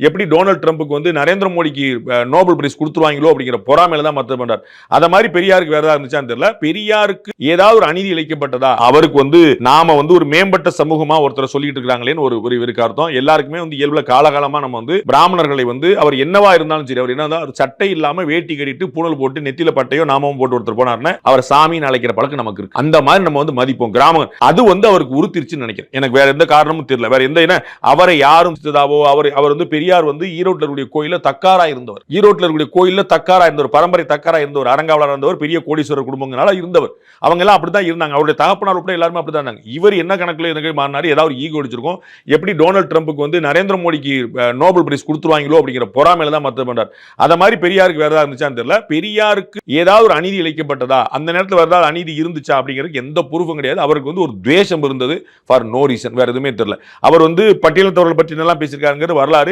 எப்படி டொனால்ட் ட்ரம்ப்புக்கு வந்து நரேந்திர மோடிக்கு நோபல் பிரைஸ் கொடுத்துருவாங்களோ அப்படிங்கிற பொறாமையில தான் மத்த பண்றாரு. அத மாதிரி பெரியாருக்கு வேறதா ஏதாவது இருந்துச்சான்னு தெரியல. பெரியாருக்கு ஏதாவது ஒரு அநீதி இழைக்கப்பட்டதா? அவருக்கு வந்து நாம வந்து ஒரு மேம்பட்ட சமூகமா ஒருத்தரை சொல்லிட்டு இருக்கிறாங்களேன்னு ஒரு ஒரு இருக்கு அர்த்தம். எல்லாருக்குமே வந்து இயல்புல காலகாலமா நம்ம வந்து பிராமணர்களை வந்து அவர் என்னவா இருந்தாலும் சரி அவர் என்ன அவர் சட்டை இல்லாம வேட்டி கட்டிட்டு பூணல் போட்டு நெத்தியில பட்டையோ நாமவும் போட்டு ஒருத்தர் போனார்னா அவர் சாமின்னு அழைக்கிற பழக்கம் நமக்கு இருக்கு. அந்த மாதிரி நம்ம வந்து மதிப்போம். கிராம அது வந்து அவருக்கு உறுத்திருச்சுன்னு நினைக்கிறேன். எனக்கு வேற எந்த காரணமும் தெரியல. வேற எந்த என்ன? அவரை யாரும் சித்ததாவோ அவர் அவர் வந்து பெரியார் வந்து ஈரோட்டில் இருக்கக்கூடிய கோயிலில் தக்காரா இருந்தவர். ஈரோட்டில் இருக்கக்கூடிய கோயிலில் தக்காரா இருந்தவர் பரம்பரை தக்காரா இருந்தவர் அரங்காவலர் இருந்தவர் பெரிய கோடீஸ்வரர் குடும்பங்களால இருந்தவர். அவங்க எல்லாம் அப்படிதான் இருந்தாங்க. அவருடைய தகப்பனார் உட்பட எல்லாருமே அப்படிதான் இருந்தாங்க. இவர் என்ன கணக்கில் எனக்கு மாறினார்? ஏதாவது ஒரு ஈகோ அடிச்சிருக்கும். எப்படி டொனால்ட் ட்ரம்ப்புக்கு வந்து நரேந்திர மோடிக்கு நோபல் பிரைஸ் கொடுத்துருவாங்களோ அப்படிங்கிற பொறாமையில தான் மத்த பண்றாரு. அதை மாதிரி பெரியாருக்கு வேறு ஏதாவது இருந்துச்சான்னு தெரியல. பெரியாருக்கு ஏதாவது ஒரு அநீதி இழைக்கப்பட்டதா? அந்த நேரத்தில் வேற ஏதாவது அநீதி இருந்துச்சா அப்படிங்கிறதுக்கு எந்த ப்ரூஃபும் கிடையாது. அவருக்கு வந்து ஒரு துவேஷம் இருந்தது ஃபார் நோ ரீசன் வேற எதுவுமே தெரியல. அவர் வந்து பட்டியலத்தவர்கள் பற்றி என்னெல்லாம் பேசியிருக்காருங்கிற வரலாறு.